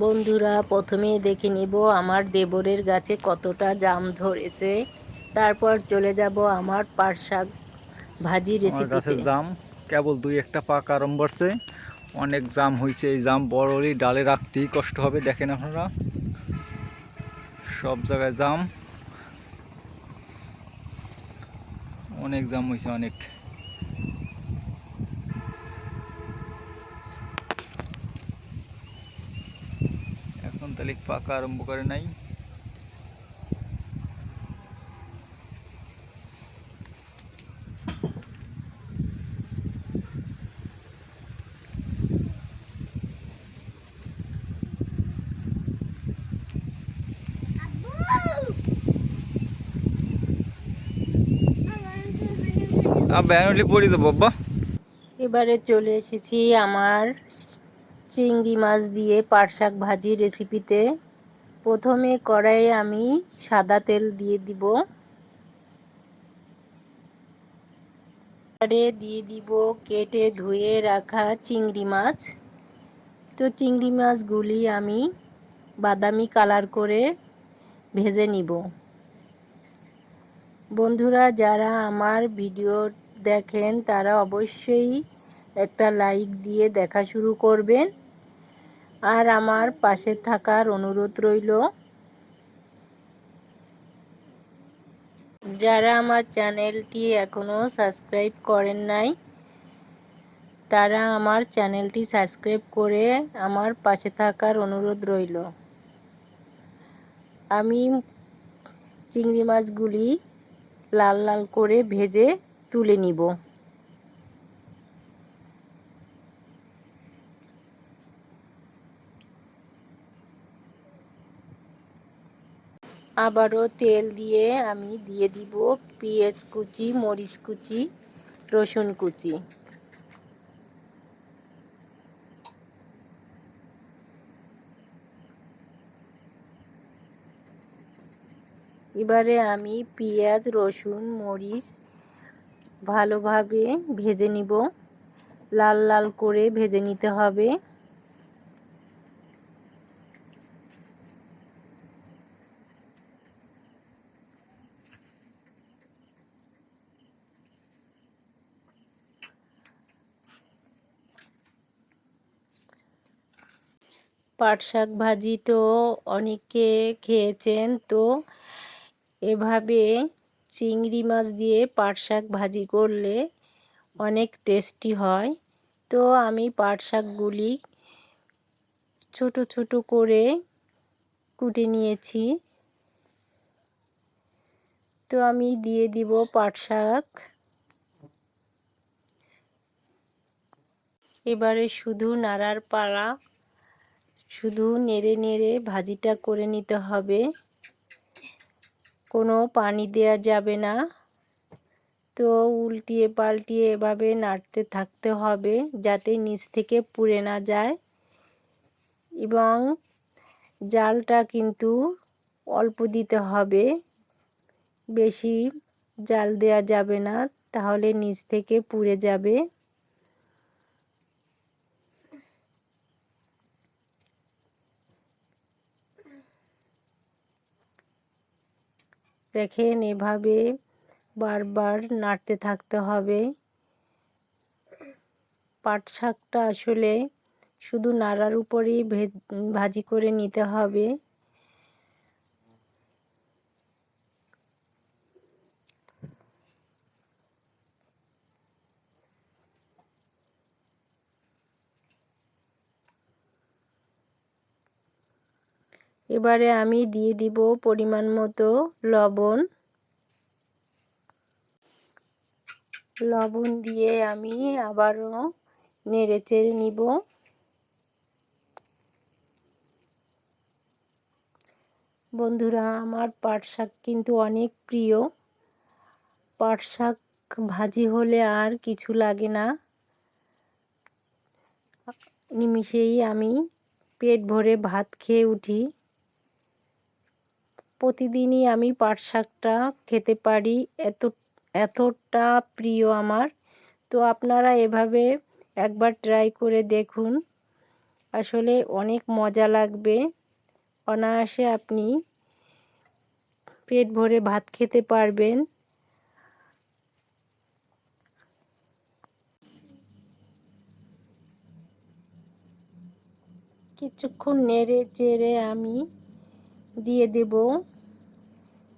বন্ধুরা প্রথমে দেখে নিব আমার দেবরের গাছে কতটা জাম ধরেছে। তারপর চলে যাব আমার পাট শাক ভাজি আমার গাছের রেসিপিতে জাম কেবল দুই একটা পাক আরম্ভ করছে। অনেক জাম হয়েছে এই জাম বড়ই ডালে রাখতেই কষ্ট হবে দেখেন আপনারা। সব জায়গায় জাম। অনেক জাম হয়েছে অনেক। এখন তাহলে পাকা আরম্ভ করে নাই। ব্যানলি পড়ি এবারে চলে এসেছি আমার চিংড়ি মাছ দিয়ে পাট শাক ভাজি রেসিপিতে প্রথমে কড়াইয়ে আমি সাদা তেল দিয়ে দিব। এবারে দিয়ে দিব কেটে ধুয়ে রাখা চিংড়ি মাছ। তো চিংড়ি মাছগুলি আমি বাদামি কালার করে ভেজে নিব। বন্ধুরা, যারা আমার ভিডিও দেখেন, তারা অবশ্যই একটা লাইক দিয়ে দেখা শুরু করবেন। আর আমার পাশে থাকার অনুরোধ রইল। যারা আমার চ্যানেলটি এখনও সাবস্ক্রাইব করেন নাই, তারা আমার চ্যানেলটি সাবস্ক্রাইব করে আমার পাশে থাকার অনুরোধ রইল। আমি চিংড়ি মাছগুলি লাল লাল করে ভেজে তুলে নিব। আবারও তেল দিয়ে আমি দিয়ে দিব পেঁয়াজ কুচি, মরিচ কুচি, রসুন কুচি। এবারে আমি পেঁয়াজ, রসুন, মরিচ ভালোভাবে ভেজে নিব। লাল লাল করে ভেজে নিতে হবে। পাট শাক ভাজি তো অনেকে খেয়েছেন, তো এভাবে চিংড়ি মাছ দিয়ে পাট শাক ভাজি করলে অনেক টেস্টি হয়। তো আমি পাট শাকগুলি ছোট ছোট করে কুটে নিয়েছি। তো আমি দিয়ে দিব পাট শাক। এবারে শুধু নাড়ার পালা। শুধু নেড়ে নেড়ে ভাজিটা করে নিতে হবে। কোনো পানি দেওয়া যাবে না। তো উল্টিয়ে পাল্টিয়ে এভাবে নাড়তে থাকতে হবে যাতে নিচ থেকে পুড়ে না যায়। এবং জালটা কিন্তু অল্প দিতে হবে। বেশি জাল দেওয়া যাবে না, তাহলে নিচ থেকে পুড়ে যাবে। দেখেন এভাবে বারবার নাড়তে থাকতে হবে। পাট শাকটা আসলে শুধু নাড়ার উপরেই ভাজি করে নিতে হবে। এবারে আমি দিয়ে দিব পরিমাণ মতো লবণ। লবণ দিয়ে আমি আবারও নেড়ে চেড়ে নিব। বন্ধুরা, আমার পাট শাক কিন্তু অনেক প্রিয়। পাট শাক ভাজি হলে আর কিছু লাগে না। নিমিষেই আমি পেট ভরে ভাত খেয়ে উঠি। প্রতিদিনই আমি পাট শাকটা খেতে পারি। এত, এতটা প্রিয় আমার। তো আপনারা এভাবে একবার ট্রাই করে দেখুন। আসলে অনেক মজা লাগবে। অনায়াসে আপনি পেট ভরে ভাত খেতে পারবেন। কিছুক্ষণ নেড়ে চেড়ে আমি দিয়ে দেব।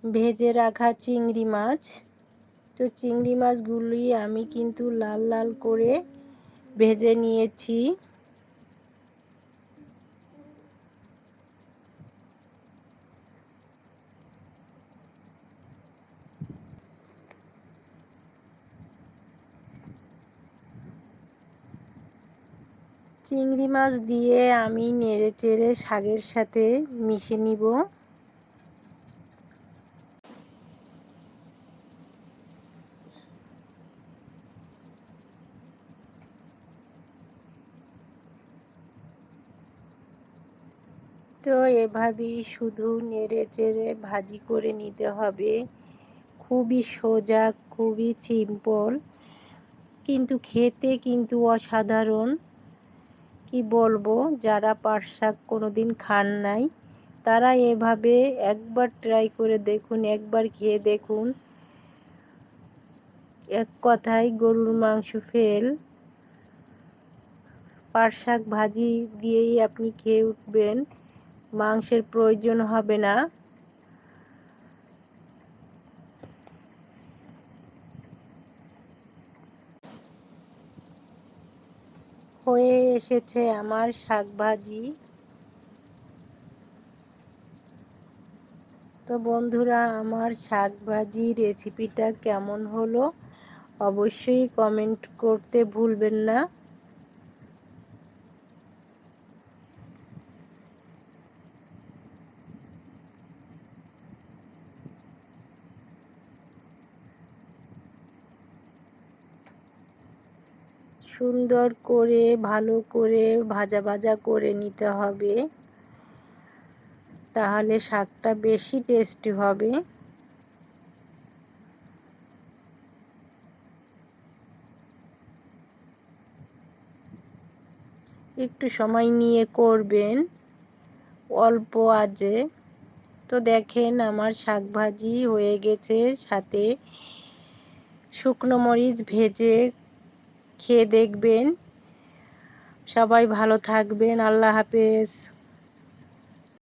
ভেজে রাখা চিংড়ি মাছ। তো চিংড়ি মাছগুলি আমি কিন্তু লাল লাল করে ভেজে নিয়েছি। চিংড়ি মাছ দিয়ে আমি নেড়ে চেড়ে শাকের সাথে মিশে নিব। তো এভাবেই শুধু নেড়ে চেড়ে ভাজি করে নিতে হবে। খুবই সোজা, খুবই সিম্পল কিন্তু খেতে কিন্তু অসাধারণ। কি বলব, যারা পাট শাক কোনো দিন খান নাই, তারা এভাবে একবার ট্রাই করে দেখুন, একবার খেয়ে দেখুন। এক কথায় গরুর মাংস ফেল পাট শাক ভাজি দিয়েই আপনি খেয়ে উঠবেন। মাংসের প্রয়োজন হবে না। হয়ে এসেছে আমার শাক ভাজি তো বন্ধুরা, আমার শাক ভাজি রেসিপিটা কেমন হলো? অবশ্যই কমেন্ট করতে ভুলবেন না। সুন্দর করে, ভালো করে ভাজা ভাজা করে নিতে হবে। তাহলে শাকটা বেশি টেস্টি হবে। একটু সময় নিয়ে করবেন। অল্প আজে তো দেখেন আমার শাক ভাজি হয়ে গেছে, সাথে শুকনো মরিচ ভেজে খেয়ে দেখবেন। সবাই ভালো থাকবেন। আল্লাহ হাফেজ।